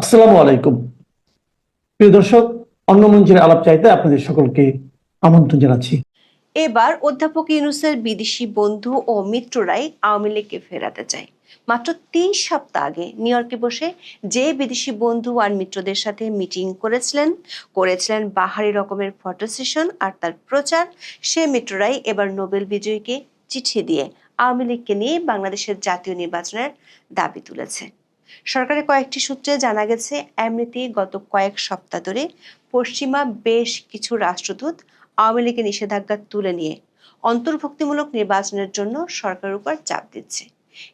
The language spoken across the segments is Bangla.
আসসালামু আলাইকুম। প্রিয় দর্শক, অন্য মঞ্চের আলাপ চাইতে আপনাদের সকলকে আমন্ত্রণ জানাচ্ছি। এবার অধ্যাপক ইউনুসের বিদেশি বন্ধু ও মিত্ররাই আওয়ামী লীগকে ফেরাতে চায়। মাত্র তিন সপ্তাহ আগে নিউ ইয়র্কে বসে যে বিদেশি বন্ধু আর মিত্রদের সাথে মিটিং করেছিলেন করেছিলেন বাহারি রকমের ফটো সেশন আর তার প্রচার, সে মিত্ররাই এবার নোবেল বিজয়ীকে চিঠি দিয়ে আওয়ামী লীগকে নিয়ে বাংলাদেশের জাতীয় নির্বাচনের দাবি তুলেছে। সরকারের কয়েকটি সূত্রে জানা গেছে, এমনিতেই গত কয়েক সপ্তাহ ধরে পশ্চিমা বেশ কিছু রাষ্ট্রদূত আওয়ামী লীগের নিষেধাজ্ঞা তুলে নিয়ে অন্তর্ভুক্তিমূলক নির্বাচনের জন্য সরকারের উপর চাপ দিচ্ছে।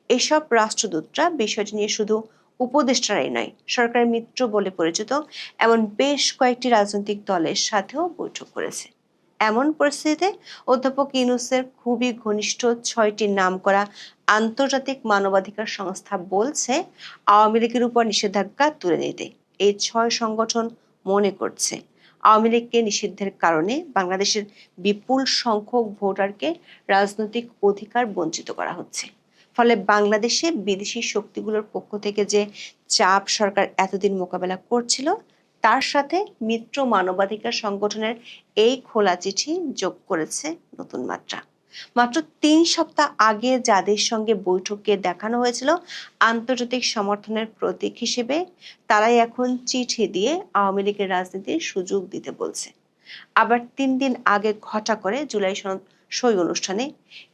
এসব রাষ্ট্রদূতরা বিষয়টি নিয়ে শুধু উপদেষ্টারাই নয়, সরকারের মিত্র বলে পরিচিত এমন বেশ কয়েকটি রাজনৈতিক দলের সাথেও বৈঠক করেছে। এমন পরিস্থিতিতে অধ্যাপক ইউনুসের খুবই ঘনিষ্ঠ ছয়টি নাম করা আন্তর্জাতিক মানবাধিকার সংস্থা বলছে, আওয়ামী লীগের উপর নিষেধাজ্ঞা তুলে নিতে। এই ছয় সংগঠন মনে করছে। আওয়ামী লীগকে নিষিদ্ধের কারণে বাংলাদেশের বিপুল সংখ্যক ভোটারকে রাজনৈতিক অধিকার বঞ্চিত করা হচ্ছে। ফলে বাংলাদেশে বিদেশি শক্তিগুলোর পক্ষ থেকে যে চাপ সরকার এতদিন মোকাবেলা করছিল, তার সাথে মিত্র মানবাধিকার সংগঠনের এই খোলা চিঠি যোগ করেছে নতুন মাত্রা। মাত্র তিন সপ্তাহ আগে যাদের সঙ্গে বৈঠকে দেখানো হয়েছিল আন্তর্জাতিক সমর্থনের প্রতীক হিসেবে, তারাই এখন চিঠি দিয়ে আওয়ামী লীগের রাজনীতির সুযোগ দিতে বলছে। আবার তিন দিন আগে ঘটা করে জুলাই সই অনুষ্ঠানে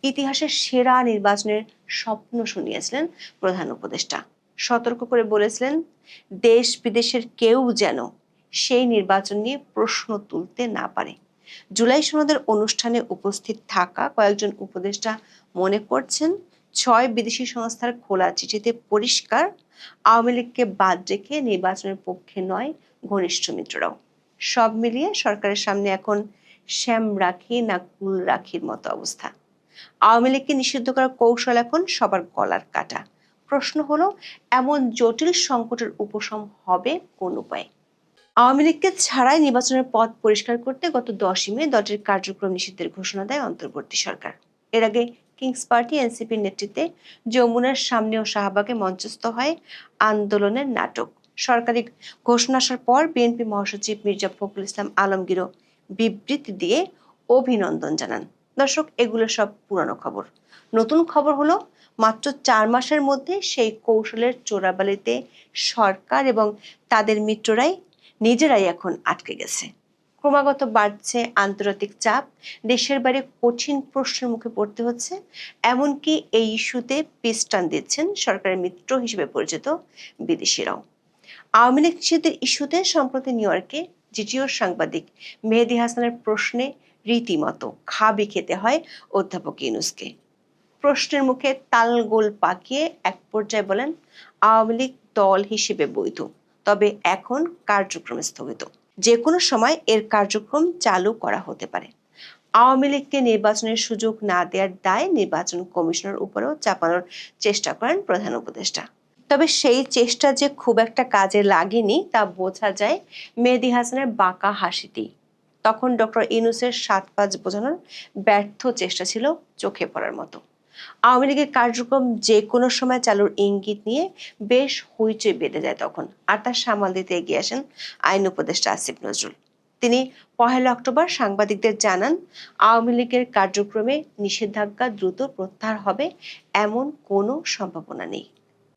ইতিহাসের সেরা নির্বাচনের স্বপ্ন শুনিয়েছিলেন প্রধান উপদেষ্টা। সতর্ক করে বলেছিলেন দেশ বিদেশের কেউ যেন সেই নির্বাচন নিয়ে প্রশ্ন তুলতে না পারে। জুলাই সনদের অনুষ্ঠানে উপস্থিত থাকা কয়েকজন উপদেষ্টা মনে করছেন, ছয় বিদেশি সংস্থার খোলা চিঠিতে পরিষ্কার আওয়ামী লীগকে বাদ রেখে নির্বাচনের পক্ষে নয় ঘনিষ্ঠ মিত্ররাও। সব মিলিয়ে সরকারের সামনে এখন শ্যাম রাখি না কুল রাখির মতো অবস্থা। আওয়ামী লীগকে নিষিদ্ধ করার কৌশল এখন সবার গলার কাটা। প্রশ্ন হলো, এমন জটিল সংকটের উপশম হবে কোন উপায়ে? আওয়ামী লীগকে ছাড়াই নির্বাচনের পথ পরিষ্কার করতে গত দশই মে দলটির কার্যক্রম নিষিদ্ধের ঘোষণা দেয় অন্তর্বর্তী সরকার। এর আগে কিংস পার্টি এনসিপির নেতৃত্বে যমুনার সামনে ও শাহবাগে মঞ্চস্থ হয় আন্দোলনের নাটক। সরকারি ঘোষণা আসার পর বিএনপি মহাসচিব মির্জা ফখরুল ইসলাম আলমগীরও বিবৃতি দিয়ে অভিনন্দন জানান। দর্শক, এগুলো সব পুরানো খবর। নতুন খবর হলো, মাত্র চার মাসের মধ্যে সেই কৌশলের চোরাবালিতে সরকার এবং তাদের মিত্ররাই নিজেরাই এখন আটকে গেছে। ক্রমাগত বাড়ছে আন্তর্জাতিক চাপ, দেশের বাইরে কঠিন প্রশ্নের মুখে পড়তে হচ্ছে, এমনকি এই ইস্যুতে পিস্টান দিচ্ছেন সরকারের মিত্র হিসেবে পরিচিত বিদেশিরাও। আওয়ামী লীগ নিষিদ্ধের ইস্যুতে সম্প্রতি নিউ ইয়র্কে জিটিওর সাংবাদিক মেহেদি হাসানের প্রশ্নে রীতিমতো খাবি খেতে হয় অধ্যাপক ইউনুসকে। প্রশ্নের মুখে তালগোল পাকিয়ে এক পর্যায়ে বলেন, আওয়ামী লীগ দল হিসেবে বৈধ। তবে এখন কার্যক্রম স্থগিত। যে কোনো সময় এর কার্যক্রম চালু করা হতে পারে। আওয়ামী লীগকে নির্বাচনের সুযোগ না দেওয়ার দায় নির্বাচন কমিশনের উপরেও চাপানোর চেষ্টা করেন প্রধান উপদেষ্টা। তবে সেই চেষ্টা যে খুব একটা কাজে লাগেনি তা বোঝা যায় মেহেদি হাসানের বাঁকা হাসিতেই তখন ডক্টর ইনুসের সাত পাঁচ বোঝানোর ব্যর্থ চেষ্টা ছিল চোখে পড়ার মতো। আওয়ামী লীগের কার্যক্রম যে কোনো সময় চালুর ইঙ্গিত নিয়ে বেশ হইচই বেঁধে যায় তখন। আর তার সামাল দিতে এগিয়ে আসেন আইন উপদেষ্টা আসিফ নজরুল। তিনি পহেলা অক্টোবর সাংবাদিকদের জানান, আওয়ামী লীগের কার্যক্রমে নিষেধাজ্ঞা দ্রুত প্রত্যাহার হবে এমন কোনো সম্ভাবনা নেই।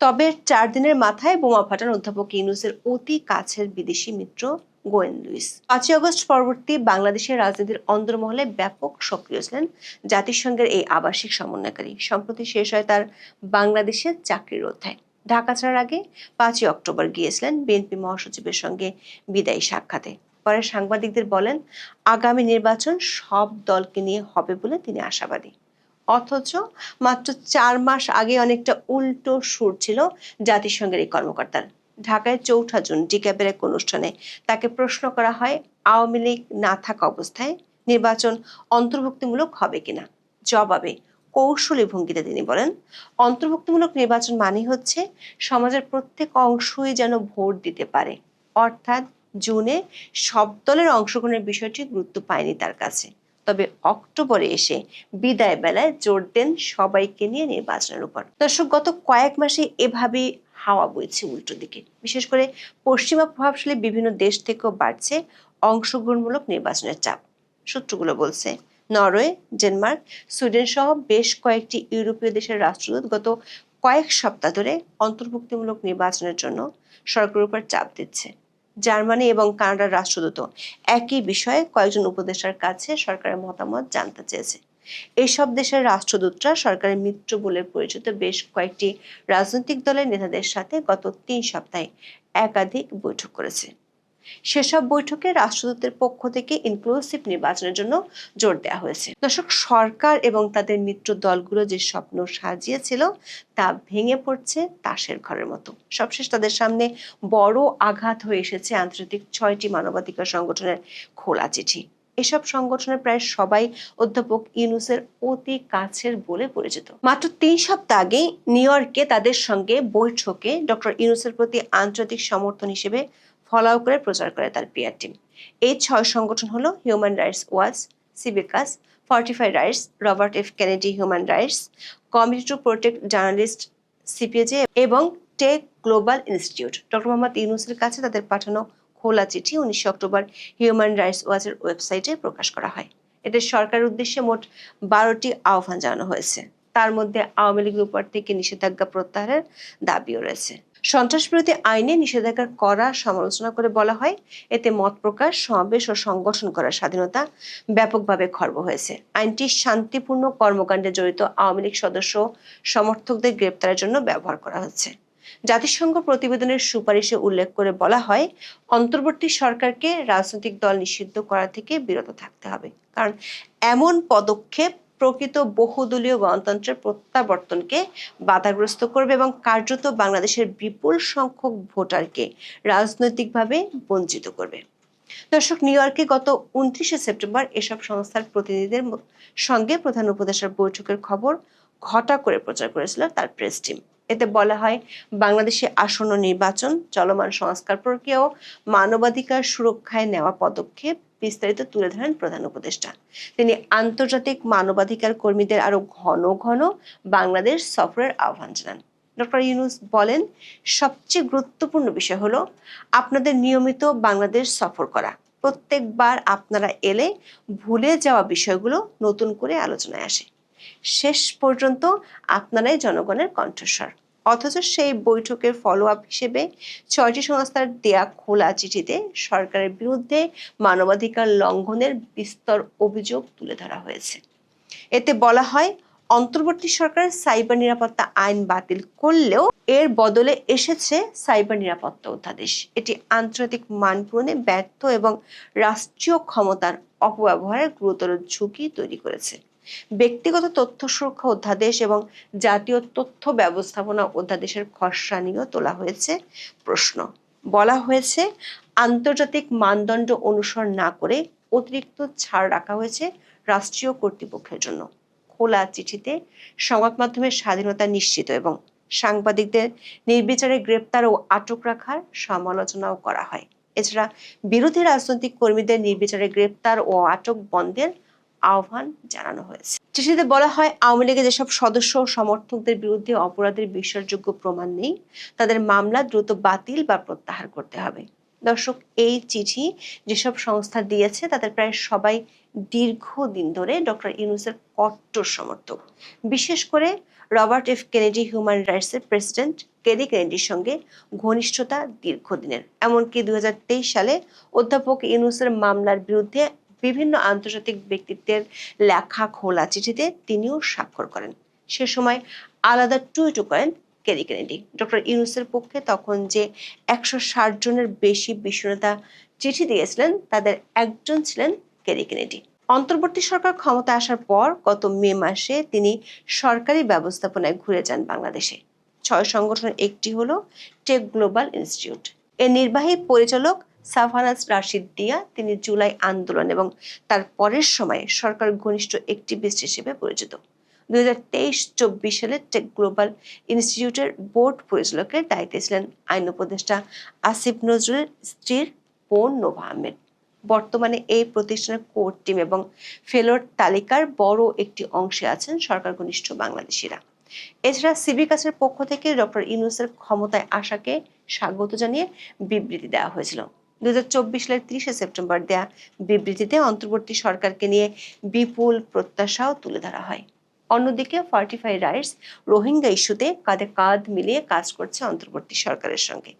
তবে চার দিনের মাথায় বোমা ফাটান অধ্যাপক ইউনুসের অতি কাছের বিদেশি মিত্র গোয়েন লুইস। পাঁচই আগস্ট পরবর্তী বাংলাদেশের রাজনীতির অন্দরমহলে ব্যাপক সক্রিয় ছিলেন জাতিসংঘের এই আবাসিক সমন্বয়কারী। সম্প্রতি শেষ হয় তার বাংলাদেশের চাকরির অধ্যায়। ঢাকা ছাড়ার আগে পাঁচই অক্টোবর গিয়েছিলেন বিএনপি মহাসচিবের সঙ্গে বিদায়ী সাক্ষাতে। পরে সাংবাদিকদের বলেন, আগামী নির্বাচন সব দলকে নিয়ে হবে বলে তিনি আশাবাদী। অথচ মাত্র চার মাস আগে অনেকটা উল্টো সুর ছিল জাতিসংঘের এই কর্মকর্তার। ঢাকায় চৌঠা জুন ডিক্যাবের এক অনুষ্ঠানে তাকে প্রশ্ন করা হয়, আওয়ামী লীগ না থাকা অবস্থায় নির্বাচন অন্তর্ভুক্তিমূলক হবে কিনা? জবাবে কৌশলী ভঙ্গিতে তিনি বলেন, অন্তর্ভুক্তিমূলক নির্বাচন মানে হচ্ছে সমাজের প্রত্যেক অংশই যেন ভোট দিতে পারে। অর্থাৎ জুনে সব দলের অংশগ্রহণের বিষয়টি গুরুত্ব পায়নি তার কাছে। তবে অক্টোবরে এসে বিদায় বেলায় জোর দেন সবাইকে নিয়ে নির্বাচনের উপর। দর্শক, গত কয়েক মাসে এভাবেই হাওয়া বইছে উল্টো দিকে। বিশেষ করে পশ্চিমা প্রভাবশালী বিভিন্ন দেশ থেকেও বাড়ছে অংশগ্রহণমূলক নির্বাচনের চাপ। সূত্রগুলো বলছে, নরওয়ে, ডেনমার্ক, সুইডেন সহ বেশ কয়েকটি ইউরোপীয় দেশের রাষ্ট্রদূত গত কয়েক সপ্তাহ ধরে অন্তর্ভুক্তিমূলক নির্বাচনের জন্য সরকারের উপর চাপ দিচ্ছে। জার্মানি এবং কানাডার রাষ্ট্রদূত একই বিষয়ে কয়েকজন উপদেষ্টার কাছে সরকারের মতামত জানতে চেয়েছে। এইসব দেশের রাষ্ট্রদূতরা সরকারের মিত্র বলে পরিচিত বেশ কয়েকটি রাজনৈতিক দলের নেতাদের সাথে গত তিন সপ্তাহে একাধিক বৈঠক করেছে। সেসব বৈঠকে রাষ্ট্রদূতের পক্ষ থেকে ইনক্লুসিভ নির্বাচনের জন্য জোর দেওয়া হয়েছে। দর্শক, সরকার এবং তাদের মিত্র দলগুলো যে স্বপ্ন সাজিয়েছিল তা ভেঙে পড়ছে তাসের ঘরের মতো। সবশেষ তাদের সামনে বড় আঘাত হয়ে এসেছে আন্তর্জাতিক ছয়টি মানবাধিকার সংগঠনের খোলা চিঠি। এসব সংগঠনের প্রায় সবাই অধ্যাপক ইউনুসের অতি কাছের বলে পরিচিত। মাত্র তিন সপ্তাহ আগে নিউ ইয়র্কে তাদের সঙ্গে বৈঠকে ডক্টর ইউনুসের প্রতি আন্তর্জাতিক সমর্থন হিসেবে ফলাও করে প্রচার করে তার পিয়ার টিম। এই ছয় সংগঠন হলো human rights watch, Civicus, fortify rights, Robert F Kennedy human rights committee to protect journalist CPAJ এবং tech global institute. Doctor Mohammad ইউনুসের কাছে তাদের পাঠানো খোলা চিঠি উনিশে অক্টোবর হিউম্যান রাইটস ওয়াচের ওয়েবসাইটে প্রকাশ করা হয়। এতে সরকারের উদ্দেশ্যে মোট বারোটি আহ্বান জানানো হয়েছে। তার মধ্যে আওয়ামী লীগের উপর থেকে নিষেধাজ্ঞা প্রত্যাহারের দাবিও রয়েছে। সন্ত্রাস বিরোধী আইনে নিষেধাজ্ঞার করা সমালোচনা করে বলা হয়। এতে মত প্রকাশ, সমাবেশ ও সংগঠন করার স্বাধীনতা ব্যাপকভাবে খর্ব হয়েছে। আইনটি শান্তিপূর্ণ কর্মকাণ্ডে জড়িত আওয়ামী লীগ সদস্য সমর্থকদের গ্রেপ্তারের জন্য ব্যবহার করা হচ্ছে। জাতিসংঘ প্রতিবেদনের সুপারিশে উল্লেখ করে বলা হয়, অন্তর্বর্তী সরকারকে রাজনৈতিক দল নিষিদ্ধ করা থেকে বিরত থাকতে হবে। কারণ এমন পদক্ষেপ প্রকৃত বহুদলীয় গণতন্ত্রের প্রত্যাবর্তনকে বাধাগ্রস্ত করবে এবং কার্যত বাংলাদেশের বিপুল সংখ্যক ভোটারকে রাজনৈতিকভাবে বঞ্চিত করবে। দর্শক, নিউ ইয়র্কে গত উনত্রিশে সেপ্টেম্বর এসব সংস্থার প্রতিনিধিদের সঙ্গে প্রধান উপদেষ্টার বৈঠকের খবর ঘটা করে প্রচার করেছিল তার প্রেস টিম। এতে বলা হয়, বাংলাদেশে আসন্ন নির্বাচন, চলমান সংস্কার প্রক্রিয়া ও মানবাধিকার সুরক্ষায় নেওয়া পদক্ষেপ বিস্তারিত তুলে ধরেন প্রধান উপদেষ্টা। তিনি আন্তর্জাতিক মানবাধিকার কর্মীদের আরও ঘন ঘন বাংলাদেশ সফরের আহ্বান জানান। ডক্টর ইউনুস বলেন, সবচেয়ে গুরুত্বপূর্ণ বিষয় হলো আপনাদের নিয়মিত বাংলাদেশ সফর করা। প্রত্যেকবার আপনারা এলে ভুলে যাওয়া বিষয়গুলো নতুন করে আলোচনায় আসে। শেষ পর্যন্ত আপনারাই জনগণের কণ্ঠস্বর। অথচ সেই বৈঠকের ফলো আপ হিসেবে ছয়টি সংস্থার দেয়া খোলা চিঠিতে সরকারের বিরুদ্ধে মানবাধিকার লঙ্ঘনের বিস্তর অভিযোগ তুলে ধরা হয়েছে। এতে বলা হয়, অন্তর্বর্তী সরকার সাইবার নিরাপত্তা আইন বাতিল করলেও এর বদলে এসেছে সাইবার নিরাপত্তা অধ্যাদেশ। এটি আন্তর্জাতিক মান পূরণে ব্যর্থ এবং রাষ্ট্রীয় ক্ষমতার অপব্যবহারের গুরুতর ঝুঁকি তৈরি করেছে। ব্যক্তিগত তথ্য সুরক্ষা অধ্যাদেশ এবং জাতীয় তথ্য ব্যবস্থাপনা অধ্যাদেশের খসড়া নিয়েও তোলা হয়েছে প্রশ্ন। বলা হয়েছে, আন্তর্জাতিক মানদণ্ড অনুসরণ না করে অতিরিক্ত ছাড় রাখা হয়েছে রাষ্ট্রীয় কর্তৃপক্ষের জন্য। খোলা চিঠিতে সংবাদ মাধ্যমের স্বাধীনতা নিশ্চিত এবং সাংবাদিকদের নির্বিচারে গ্রেপ্তার ও আটক রাখার সমালোচনাও করা হয়। এছাড়া বিরোধী রাজনৈতিক কর্মীদের নির্বিচারে গ্রেপ্তার ও আটক বন্ধের আহ্বান জানানো হয়েছে। চিঠিতে বলা হয়, আওয়ামী লীগের যেসব সদস্য ও সমর্থকদের বিরুদ্ধে অপরাধের বিশ্বাসযোগ্য প্রমাণ নেই, তাদের মামলা দ্রুত বাতিল বা প্রত্যাহার করতে হবে। দর্শক, এই চিঠি যেসব সংস্থা দিয়েছে, তাদের প্রায় সবাই দীর্ঘদিন ধরে ডক্টর ইউনুসের কট্টর সমর্থক। বিশেষ করে রবার্ট এফ কেনেডি হিউম্যান রাইটসের প্রেসিডেন্ট কেডি কেনেডির সঙ্গে ঘনিষ্ঠতা দীর্ঘদিনের। এমনকি দুই হাজার তেইশ সালে অধ্যাপক ইউনুসের মামলার বিরুদ্ধে বিভিন্ন আন্তর্জাতিক ব্যক্তিত্বের লেখা খোলা চিঠিতে তিনিও স্বাক্ষর করেন। সে সময় আলাদা টুইটও করেন কেরি কেনেডি। ডক্টর ইউনুসের পক্ষে তখন যে একশো ষাট জনের বেশি বিশ্বনেতা চিঠি দিয়েছিলেন, তাদের একজন ছিলেন কেরি কেনেডি। অন্তর্বর্তী সরকার ক্ষমতা আসার পর গত মে মাসে তিনি সরকারি ব্যবস্থাপনায় ঘুরে যান বাংলাদেশে। ছয় সংগঠনের একটি হলো টেক গ্লোবাল ইনস্টিটিউট। এর নির্বাহী পরিচালক সাফানাজ রাশিদ দিয়া তিনি জুলাই আন্দোলন এবং তার পরের সময়ে সরকার ঘনিষ্ঠ একটিভিস্ট হিসেবে পরিচিত। দুই হাজার তেইশ চব্বিশ সালে টেক গ্লোবাল ইনস্টিটিউটের বোর্ড পরিচালকের দায়িত্বে ছিলেন আইন উপদেষ্টা আসিফ নজরুলের স্ত্রীর বোন নোভা আহমেদ। বর্তমানে এই প্রতিষ্ঠানের কোর টিম এবং ফেলোর তালিকার বড় একটি অংশে আছেন সরকার ঘনিষ্ঠ বাংলাদেশিরা। এছাড়া সিবি কাছের পক্ষ থেকে ডক্টর ইউনুসের ক্ষমতায় আসাকে স্বাগত জানিয়ে বিবৃতি দেওয়া হয়েছিল। দু সালের তিরিশে সেপ্টেম্বর দেয়া বিবৃতিতে অন্তর্বর্তী সরকারকে নিয়ে বিপুল প্রত্যাশাও তুলে ধরা হয়। অন্যদিকে ফার্টিফাই রাইটস রোহিঙ্গা ইস্যুতে কাঁধে কাঁধ মিলিয়ে কাজ করছে অন্তর্বর্তী সরকারের সঙ্গে।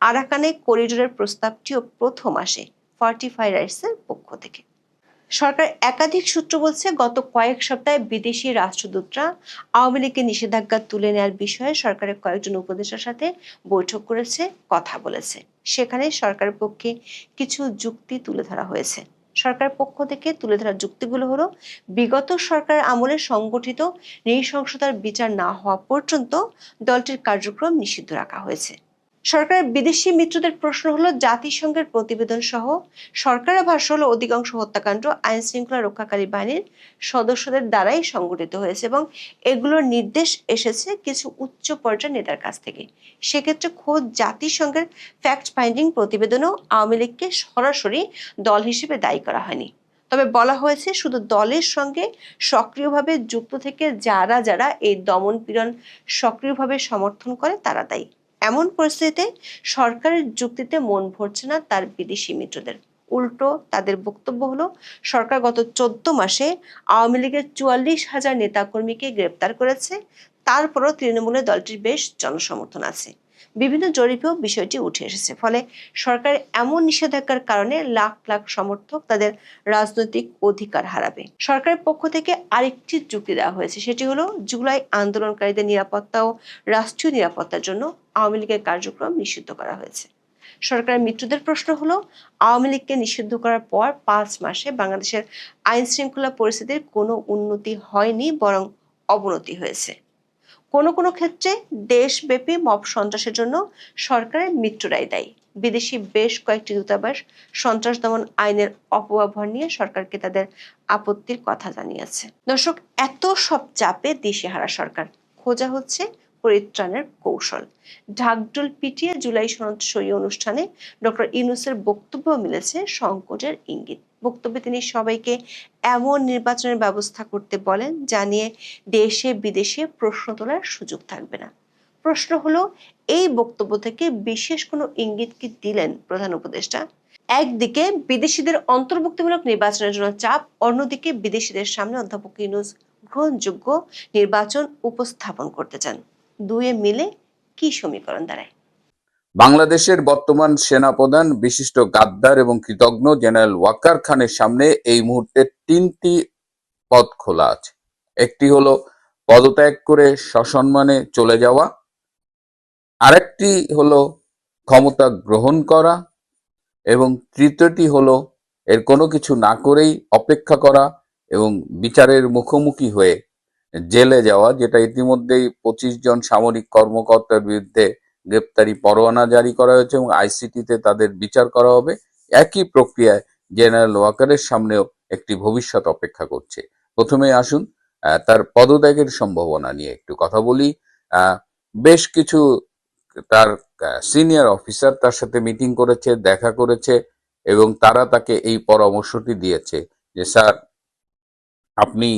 আরাকানে করিডোরের প্রস্তাবটিও প্রথম আসে ফার্টিফাই রাইটসের পক্ষ থেকে। সরকার একাধিক সূত্র বলছে গত কয়েক সপ্তাহে বিদেশি রাষ্ট্রদূতরা আওয়ামী লীগের নিষেধাজ্ঞা তুলে নেওয়ার বিষয়ে সরকারের কয়েকজন উপদেষ্টার সাথে বৈঠক করেছে, কথা বলেছে। সেখানে সরকারের পক্ষে কিছু যুক্তি তুলে ধরা হয়েছে। সরকারের পক্ষ থেকে তুলে ধরা যুক্তিগুলো হলো, বিগত সরকারের আমলে সংগঠিত নৃশংসতার বিচার না হওয়া পর্যন্ত দলটির কার্যক্রম নিষিদ্ধ রাখা হয়েছে। সরকারের বিদেশি মিত্রদের প্রশ্ন হলো, জাতিসংঘের প্রতিবেদন সহ সরকারের ভাষ্য হলো, অধিকাংশ হত্যাকাণ্ড আইন শৃঙ্খলা রক্ষাকারী বাহিনীর সদস্যদের দ্বারাই সংগঠিত হয়েছে এবং এগুলোর নির্দেশ এসেছে কিছু উচ্চ পর্যায়ের নেতার কাছ থেকে। সেক্ষেত্রে খোদ জাতিসংঘের ফ্যাক্ট ফাইন্ডিং প্রতিবেদনও আওয়ামী লীগকে সরাসরি দল হিসেবে দায়ী করা হয়নি। তবে বলা হয়েছে, শুধু দলের সঙ্গে সক্রিয়ভাবে যুক্ত থেকে যারা যারা এই দমন পীড়ন সক্রিয়ভাবে সমর্থন করে, তারা দায়ী। এমন পরিস্থিতিতে সরকারের যুক্তিতে মন ভরছে না তার বিদেশি মিত্রদের। উল্টো তাদের বক্তব্য হলো, সরকার গত চোদ্দ মাসে আওয়ামী লীগের চুয়াল্লিশ হাজার নেতাকর্মীকে গ্রেপ্তার করেছে, তারপরও তৃণমূলের দলটির বেশ জনসমর্থন আছে। বিভিন্ন জরিপেও বিষয়টি উঠে এসেছে। ফলে সরকার এমন নিষেধাজ্ঞার কারণে লাখ লাখ সমর্থক তাদের রাজনৈতিক অধিকার হারাবে। সরকারের পক্ষ থেকে আরেকটি যুক্তি দেওয়া হয়েছে, সেটি হলো জুলাই আন্দোলনকারীদের নিরাপত্তা ও রাষ্ট্রীয় নিরাপত্তার জন্য আওয়ামী লীগের কার্যক্রম নিষিদ্ধ করা হয়েছে। সরকারের মিত্রদের প্রশ্ন হলো, আওয়ামী লীগকে নিষিদ্ধ করার পর পাঁচ মাসে বাংলাদেশের আইন শৃঙ্খলা পরিস্থিতির কোনো উন্নতি হয়নি, বরং অবনতি হয়েছে। কোনো কোনো ক্ষেত্রে দেশব্যাপী মব সন্ত্রাসের জন্য সরকারের মিত্ররাই দায়ী। বিদেশি বেশ কয়েকটি দূতাবাস সন্ত্রাস দমন আইনের অপব্যবহার নিয়ে সরকারকে তাদের আপত্তির কথা জানিয়েছে। দর্শক, এত সব চাপে দিশেহারা সরকার। খোঁজা হচ্ছে পরিত্রাণের কৌশল। ঢাকঢোল পিটিয়ে জুলাই সনদ সই অনুষ্ঠানে ডক্টর ইউনুসের বক্তব্য মিলেছে সংকটের ইঙ্গিত। বক্তব্যে তিনি সবাইকে এমন নির্বাচনের ব্যবস্থা করতে বলেন যা নিয়ে দেশে বিদেশে প্রশ্ন তোলার সুযোগ থাকবে না। প্রশ্ন হলো, এই বক্তব্য থেকে বিশেষ কোনো ইঙ্গিত কি দিলেন প্রধান উপদেষ্টা? একদিকে, বিদেশিদের অন্তর্ভুক্তিমূলক নির্বাচনের জন্য চাপ, অন্যদিকে বিদেশিদের সামনে অধ্যাপক ইউনুস গ্রহণযোগ্য নির্বাচন উপস্থাপন করতে চান। দুয়ে মিলে কি সমীকরণ দাঁড়ায়? বাংলাদেশের বর্তমান সেনাপ্রধান, বিশিষ্ট গাদ্দার এবং কৃতজ্ঞ জেনারেল ওয়াকার খানের সামনে এই মুহূর্তে তিনটি পদ খোলা আছে। একটি হলো পদত্যাগ করে সসম্মানে চলে যাওয়া, আরেকটি হলো ক্ষমতা গ্রহণ করা, এবং তৃতীয়টি হলো এর কোনো কিছু না করেই অপেক্ষা করা এবং বিচারের মুখোমুখি হয়ে জেলে যাওয়া, যেটা ইতিমধ্যেই পঁচিশ জন সামরিক কর্মকর্তার বিরুদ্ধে গ্রেপ্তারি পরোয়ানা জারি করা হয়েছে এবং আইসিটিতে তাদের বিচার করা হবে। একই প্রক্রিয়ায় জেনারেল ওয়াকারের সামনেও একটি ভবিষ্যৎ অপেক্ষা করছে। প্রথমে আসুন তার পদত্যাগের সম্ভাবনা নিয়ে একটু কথা বলি। বেশ কিছু তার সিনিয়র অফিসার তার সাথে মিটিং করেছে, দেখা করেছে এবং তারা তাকে এই পরামর্শটি দিয়েছে যে, স্যার, আপনি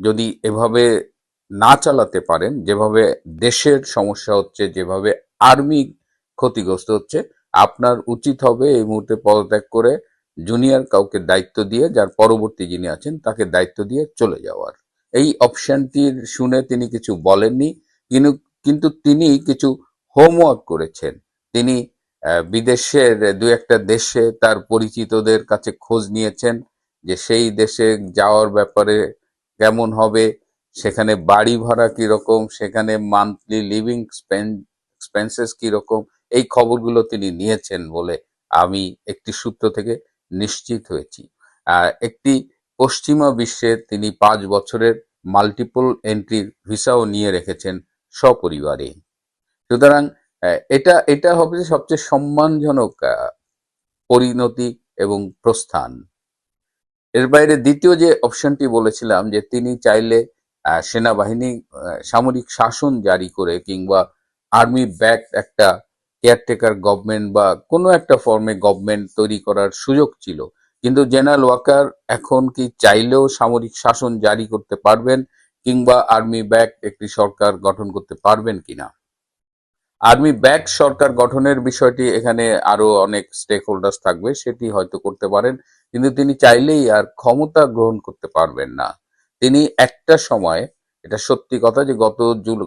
যদি এভাবে না চালাতে পারেন, যেভাবে দেশের সমস্যা হচ্ছে, যেভাবে আর্মি ক্ষতিগ্রস্ত হচ্ছে, আপনার উচিত হবে এই মুহূর্তে পদত্যাগ করে জুনিয়র কাউকে দায়িত্ব দিয়ে, যার পরবর্তী যিনি আছেন, তাকে দায়িত্ব দিয়ে চলে যাওয়ার। এই অপশনটির শুনে তিনি কিছু বলেননি কিন্তু কিন্তু তিনি কিছু হোমওয়ার্ক করেছেন। তিনি বিদেশের দু একটা দেশে তার পরিচিতদের কাছে খোঁজ নিয়েছেন, যে সেই দেশে যাওয়ার ব্যাপারে কেমন হবে সেখানে বাড়ি ভাড়া কীরকম, সেখানে মান্থলি লিভিং এক্সপেন্সেস কীরকম, এই খবরগুলো তিনি নিয়েছেন বলে আমি একটি সূত্র থেকে নিশ্চিত হয়েছি। একটি পশ্চিমা বিশ্বে তিনি পাঁচ বছরের মাল্টিপল এন্ট্রির ভিসাও নিয়ে রেখেছেন সপরিবারে। সুতরাং এটা এটা হবে সবচেয়ে সম্মানজনক পরিণতি এবং প্রস্থান। এর বাইরে দ্বিতীয় যে অপশনটি বলেছিলাম যে তিনি চাইলে সেনাবাহিনী সামরিক শাসন জারি করে কিংবা আর্মি ব্যাক একটা কেয়ারটেকার গভর্নমেন্ট বা কোনো একটা ফর্মে গভর্নমেন্ট তৈরি করার সুযোগ ছিল। কিন্তু জেনারেল ওয়াকার এখন কি চাইলেও সামরিক শাসন জারি করতে পারবেন কিংবা আর্মি ব্যাক একটি সরকার গঠন করতে পারবেন কিনা? আর্মি ব্যাক সরকার গঠনের বিষয়টি এখানে আরও অনেক স্টেক থাকবে, সেটি হয়তো করতে পারেন, কিন্তু তিনি চাইলেই আর ক্ষমতা গ্রহণ করতে পারবেন না। তিনি একটা সময়, এটা সত্যি কথা যে গত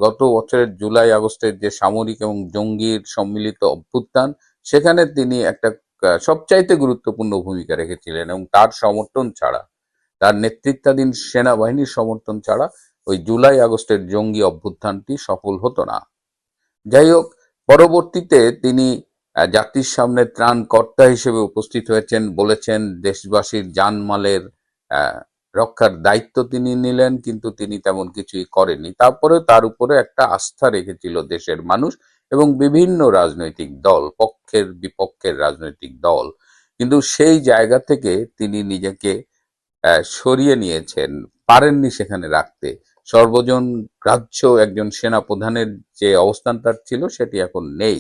গত বছরের জুলাই, আগস্টের যে সামরিক এবং জঙ্গির সম্মিলিত অভ্যুত্থান, সেখানে তিনি একটা সবচাইতে গুরুত্বপূর্ণ ভূমিকা রেখেছিলেন এবং তার সমর্থন ছাড়া, তার নেতৃত্বাধীন সেনাবাহিনীর সমর্থন ছাড়া ওই জুলাই, আগস্টের জঙ্গি অভ্যুত্থানটি সফল হতো না। যাই হোক, পরবর্তীতে তিনি জাতির সামনে ত্রাণকর্তা হিসেবে উপস্থিত হয়েছেন, বলেছেন দেশবাসীর জানমালের রক্ষার দায়িত্ব তিনি নিলেন, কিন্তু তিনি তেমন কিছুই করেননি। তারপরে তার উপরে একটা আস্থা রেখেছিল দেশের মানুষ এবং বিভিন্ন রাজনৈতিক দল, পক্ষের বিপক্ষের রাজনৈতিক দল। কিন্তু সেই জায়গা থেকে তিনি নিজেকে সরিয়ে নিয়েছেন, পারেননি সেখানে রাখতে। সর্বজন গ্রাহ্য একজন সেনা প্রধানের যে অবস্থান তার ছিল সেটি এখন নেই।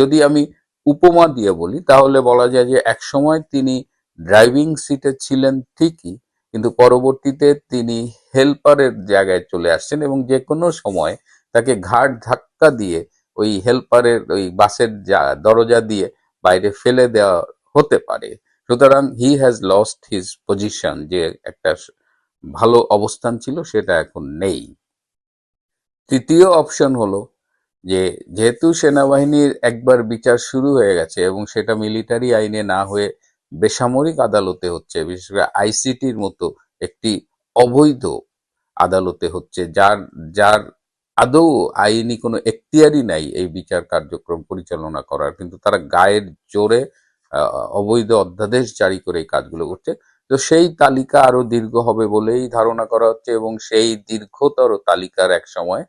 যদি আমি উপমা দিয়ে বলি, তাহলে বলা যায় যে এক সময় তিনি ড্রাইভিং সিটে ছিলেন ঠিকই কিন্তু পরবর্তীতে তিনি হেল্পারের জায়গায় চলে আসছেন এবং যে কোনো সময় তাকে ঘাট ধাক্কা দিয়ে ওই হেল্পারের ওই বাসের দরজা দিয়ে বাইরে ফেলে দেওয়া হতে পারে। সুতরাং he has lost his position যে একটা ভালো অবস্থান ছিল সেটা এখন নেই। তৃতীয় অপশন হলো যে যেহেতু সেনাবাহিনীর একবার বিচার শুরু হয়ে গেছে এবং সেটা মিলিটারি আইনে না হয়ে বেসামরিক আদালতে হচ্ছে, বিশেষ করে আইসিটির মতো একটি অবৈধ আদালতে হচ্ছে, যার যার আদৌ আইনি কোনো এখতিয়ারই নাই এই বিচার কার্যক্রম পরিচালনা করার। কিন্তু তারা গায়ের জোরে অবৈধ অধ্যাদেশ জারি করে এই কাজগুলো করছে। তো সেই তালিকা আরও দীর্ঘ হবে বলেই ধারণা করা হচ্ছে এবং সেই দীর্ঘতর তালিকার এক সময়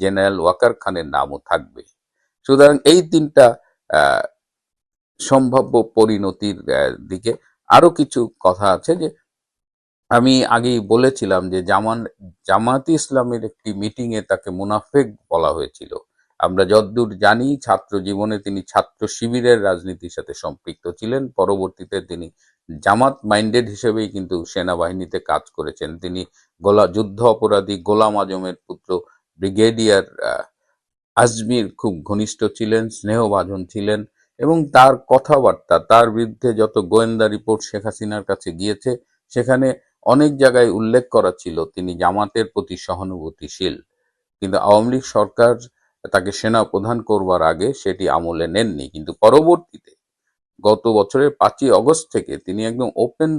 জেনারেল ওয়াকার খানের নামও থাকবে। সুতরাং এই তিনটা সম্ভাব্য পরিণতির দিকে আরও কিছু কথা আছে যে আমি আগেই বলেছিলাম যে জামান জামাতি ইসলামের একটি মিটিং এ তাকে মুনাফেক বলা হয়েছিল। আমরা যদ্দূর জানি ছাত্র জীবনে তিনি ছাত্র শিবিরের রাজনীতির সাথে সম্পৃক্ত ছিলেন। পরবর্তীতে তিনি জামাত মাইন্ডেড হিসেবেই কিন্তু সেনাবাহিনীতে কাজ করেছেন। তিনি গোলা, যুদ্ধ অপরাধী গোলাম আজমের পুত্র ব্রিগেডিয়ার আজমির খুব ঘনিষ্ঠ ছিলেন, স্নেহভাজন ছিলেন। এবং তার কথাবার্তা, তার বিরুদ্ধে যত গোয়েন্দা রিপোর্ট শেখ হাসিনার কাছে গিয়েছে, সেখানে অনেক জায়গায় উল্লেখ করা ছিল তিনি জামাতের প্রতি সহানুভূতিশীল। কিন্তু আওয়ামী লীগ সরকার তাকে সেনা প্রধান করবার আগে সেটি আমলে নেননি। কিন্তু পরবর্তীতে গত বছরের পাঁচই অগস্ট থেকে তিনি একদম ওপেন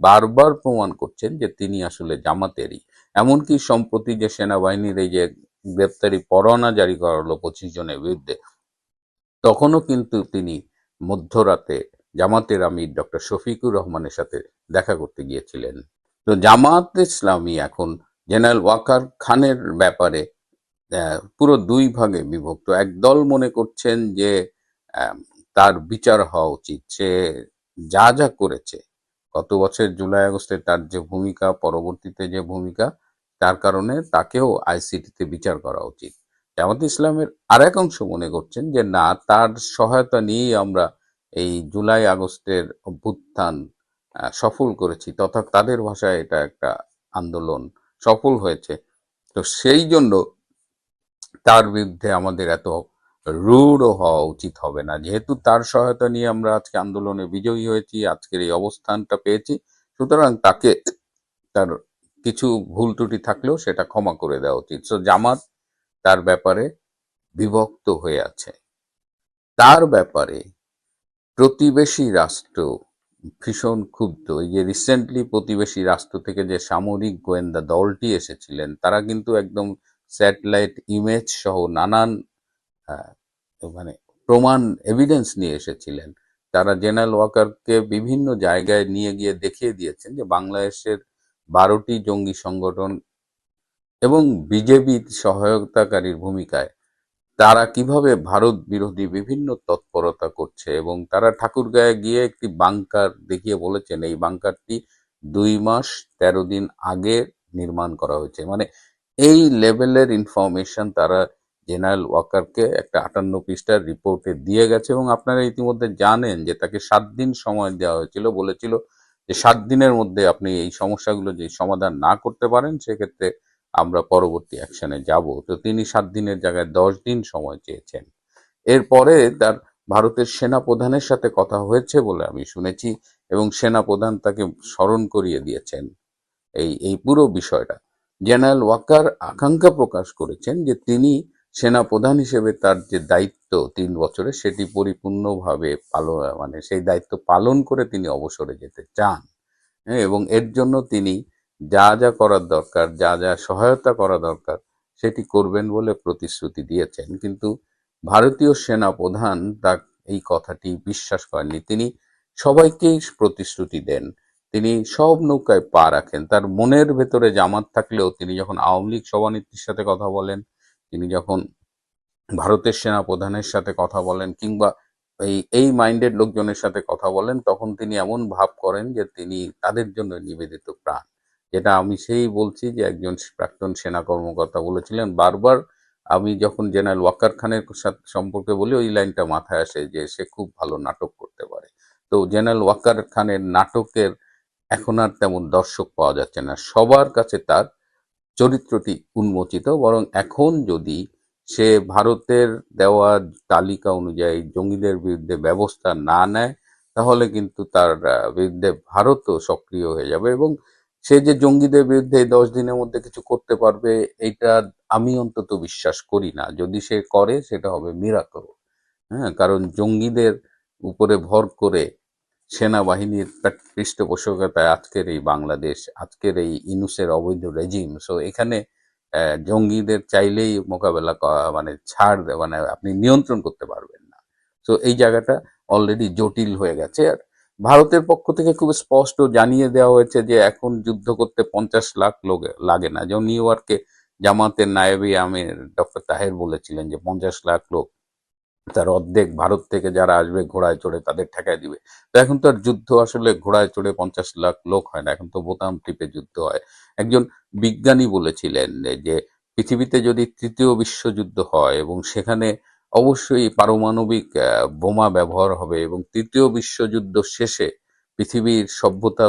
বারবার প্রমাণ করছেন যে তিনি আসলে জামাতেরই। এমনকি সম্প্রতি যে সেনাবাহিনীর এই যে গ্রেপ্তারি পরোয়ানা জারি করা হলো পঁচিশ জনের বিরুদ্ধে তখনও কিন্তু তিনি মধ্যরাতে জামাতের আমির ডক্টর শফিকুর রহমানের সাথে দেখা করতে গিয়েছিলেন। তো জামাত ইসলামী এখন জেনারেল ওয়াকার খানের ব্যাপারে পুরো দুই ভাগে বিভক্ত। একদল মনে করছেন যে তার বিচার হওয়া উচিত। সে যা যা করেছে, গত বছর জুলাই আগস্টে তার যে ভূমিকা, পরবর্তীতে যে ভূমিকা, তার কারণে তাকেও আইসিটিতে বিচার করা উচিত। জামাত ইসলামের আর এক অংশ মনে করছেন যে, না, তার সহায়তা নিয়েই আমরা এই জুলাই আগস্টের অভ্যুত্থান সফল করেছি তথা তাদের ভাষায় এটা একটা আন্দোলন সফল হয়েছে। তো সেই জন্য তার বিরুদ্ধে আমাদের এত রূঢ় হওয়া উচিত হবে না। যেহেতু তার সহায়তা নিয়ে আমরা আজকে আন্দোলনে বিজয়ী হয়েছি, আজকের এই অবস্থানটা পেয়েছি, সুতরাং তাকে তার কিছু ভুল ত্রুটি থাকলেও সেটা ক্ষমা করে দেওয়া উচিত। সো জামাত তার ব্যাপারে বিভক্ত হয়ে আছে। তার ব্যাপারে প্রতিবেশী রাষ্ট্র ভীষণ ক্ষুব্ধ। এই যে রিসেন্টলি প্রতিবেশী রাষ্ট্র থেকে যে সামরিক গোয়েন্দা দলটি এসেছিলেন তারা কিন্তু একদম স্যাটেলাইট ইমেজ সহ নানান আহ, মানে প্রমাণ এভিডেন্স নিয়ে এসেছিলেন। তারা জেনারেল ওয়াকারকে বিভিন্ন জায়গায় নিয়ে গিয়ে দেখিয়ে দিয়েছেন যে বাংলাদেশের বারোটি জঙ্গি সংগঠন এবং বিজেপির সহায়তাকারীর ভূমিকায় তারা কীভাবে ভারত বিরোধী বিভিন্ন তৎপরতা করছে এবং তারা ঠাকুরগাঁয়ে গিয়ে একটি বাংকার দেখিয়ে বলেছেন, এই বাংকারটি দুই মাস তেরো দিন আগে নির্মাণ করা হয়েছে। মানে এই লেভেলের ইনফরমেশন তারা জেনারেল ওয়াকারকে একটা আটান্ন পৃষ্ঠার রিপোর্টে দিয়ে গেছে এবং আপনারা ইতিমধ্যে জানেন যে তাকে সাত দিন সময় দেওয়া হয়েছিল, বলেছিল যে সাত দিনের মধ্যে আপনি এই সমস্যাগুলো যদি সমাধান না করতে পারেন, সেক্ষেত্রে আমরা পরবর্তী অ্যাকশনে যাব। তো তিনি সাত দিনের জায়গায় দশ দিন সময় চেয়েছেন। এরপরে তার ভারতের সেনা প্রধানের সাথে কথা হয়েছে বলে আমি শুনেছি এবং সেনা প্রধান তাকে স্মরণ করিয়ে দিয়েছেন। এই এই পুরো বিষয়টা। জেনারেল ওয়াকার আকাঙ্ক্ষা প্রকাশ করেছেন যে তিনি সেনা প্রধান হিসেবে তার যে দায়িত্ব তিন বছরে সেটি পরিপূর্ণভাবে পালন মানে সেই দায়িত্ব পালন করে তিনি অবসরে যেতে চান। হ্যাঁ, এবং এর জন্য তিনি যা যা করার দরকার, যা যা সহায়তা করা দরকার, সেটি করবেন বলে প্রতিশ্রুতি দিয়েছেন। কিন্তু ভারতীয় সেনা প্রধান তা এই কথাটি বিশ্বাস করেননি। তিনি সবাইকেই প্রতিশ্রুতি দেন। তিনি সব নৌকায় পা রাখেন। তার মনের ভেতরে জামাত থাকলেও তিনি যখন আওয়ামী লীগ সভানেত্রীর সাথে কথা বলেন, তিনি যখন ভারতের সেনা প্রধানের সাথে কথা বলেন কিংবা এই এই মাইন্ডেড লোকজনের সাথে কথা বলেন, তখন তিনি এমন ভাব করেন যে তিনি তাদের জন্য নিবেদিত প্রাণ। যেটা আমি সেই বলছি যে একজন প্রাক্তন সেনা কর্মকর্তা বলেছিলেন, বারবার আমি যখন জেনারেল ওয়াকার খানের সম্পর্কে বলি, ওই লাইনটা মাথায় আসে যে সে খুব ভালো নাটক করতে পারে। তো জেনারেল ওয়াকার খানের নাটকের এখন আর তেমন দর্শক পাওয়া যাচ্ছে না। সবার কাছে তার চরিত্রটি উন্মোচিত, বরং এখন যদি সে ভারতের দেওয়া তালিকা অনুযায়ী জঙ্গিদের বিরুদ্ধে ব্যবস্থা না নেয়, তাহলে কিন্তু তার বিরুদ্ধে ভারতও সক্রিয় হয়ে যাবে এবং সে যে জঙ্গিদের বিরুদ্ধে দশ দিনের মধ্যে কিছু করতে পারবে, এটা আমি অন্তত বিশ্বাস করি না। যদি সে করে, সেটা হবে মিরাকল হ্যাঁ কারণ জঙ্গিদের উপরে ভর করে সেনাবাহিনীর পৃষ্ঠপোষকতায় আজকের এই বাংলাদেশ, আজকের এই ইনুসের অবৈধ রেজিম সো এখানে জঙ্গিদের চাইলেই মোকাবেলা মানে ছাড় মানে আপনি নিয়ন্ত্রণ করতে পারবেন না। তো এই জায়গাটা অলরেডি জটিল হয়ে গেছে, আর ভারতের পক্ষ থেকে খুব স্পষ্ট জানিয়ে দেওয়া হয়েছে যে এখন যুদ্ধ করতে পঞ্চাশ লাখ লোক লাগে না। যেমন নিউ ইয়র্কে জামাতের নায়েবি আমির ডক্টর তাহের বলেছিলেন যে পঞ্চাশ লাখ লোক তার অর্ধেক ভারত থেকে যারা আসবে ঘোড়ায় চড়ে তাদের ঠেকায় দিবে। তো এখন তো আর যুদ্ধ আসলে ঘোড়ায় চড়ে পঞ্চাশ লাখ লোক হয় না, এখন তো বোতাম টিপে যুদ্ধ হয়। একজন বিজ্ঞানী বলেছিলেন যে পৃথিবীতে যদি তৃতীয় বিশ্বযুদ্ধ হয় এবং সেখানে অবশ্যই পারমাণবিক বোমা ব্যবহার হবে এবং তৃতীয় বিশ্বযুদ্ধ শেষে পৃথিবীর সভ্যতা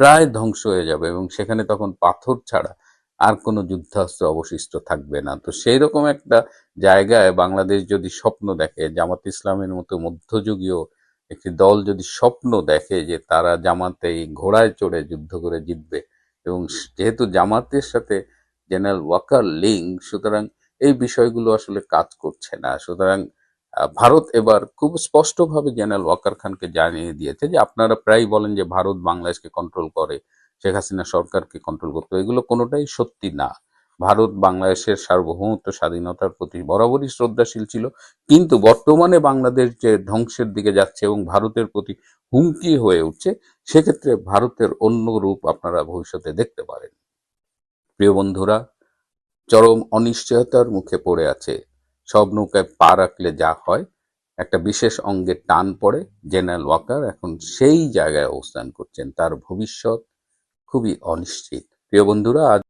প্রায় ধ্বংস হয়ে যাবে এবং সেখানে তখন পাথর ছাড়া আর কোনো যুদ্ধাস্ত্র অবশিষ্ট থাকবে না। তো সেই রকম একটা জায়গায় বাংলাদেশ যদি স্বপ্ন দেখে, জামাত ইসলামের মতো মধ্যযুগীয় একটি দল যদি স্বপ্ন দেখে যে তারা জামাতে এই ঘোড়ায় চড়ে যুদ্ধ করে জিতবে এবং যেহেতু জামাতের সাথে জেনারেল ওয়াকার লিঙ্ক সুতরাং এই বিষয়গুলো আসলে কাজ করছে না। সুতরাং ভারত এবার খুব স্পষ্টভাবে জেনারেল ওয়াকার খানকে জানিয়ে দিয়েছে যে, আপনারা প্রায় বলেন যে, ভারত বাংলাদেশকে কন্ট্রোল করে, শেখ হাসিনা সরকারকে কন্ট্রোল করতো এগুলো কোনোটাই সত্যি না। ভারত বাংলাদেশের সার্বভৌমত্ব, স্বাধীনতার প্রতি বরাবরই শ্রদ্ধাশীল ছিল। কিন্তু বর্তমানে বাংলাদেশ যে ধ্বংসের দিকে যাচ্ছে এবং ভারতের প্রতি হুমকি হয়ে উঠছে, সেক্ষেত্রে ভারতের অন্য রূপ আপনারা ভবিষ্যতে দেখতে পারেন। প্রিয় বন্ধুরা চরম অনিশ্চয়তার মুখে পড়ে আছে। সব নৌকায় পা রাখলে যা হয়, একটা বিশেষ অঙ্গে টান পড়ে জেনারেল ওয়াকার এখন সেই জায়গায় অবস্থান করছেন। তার ভবিষ্যৎ খুবই অনিশ্চিত। প্রিয় বন্ধুরা, আজ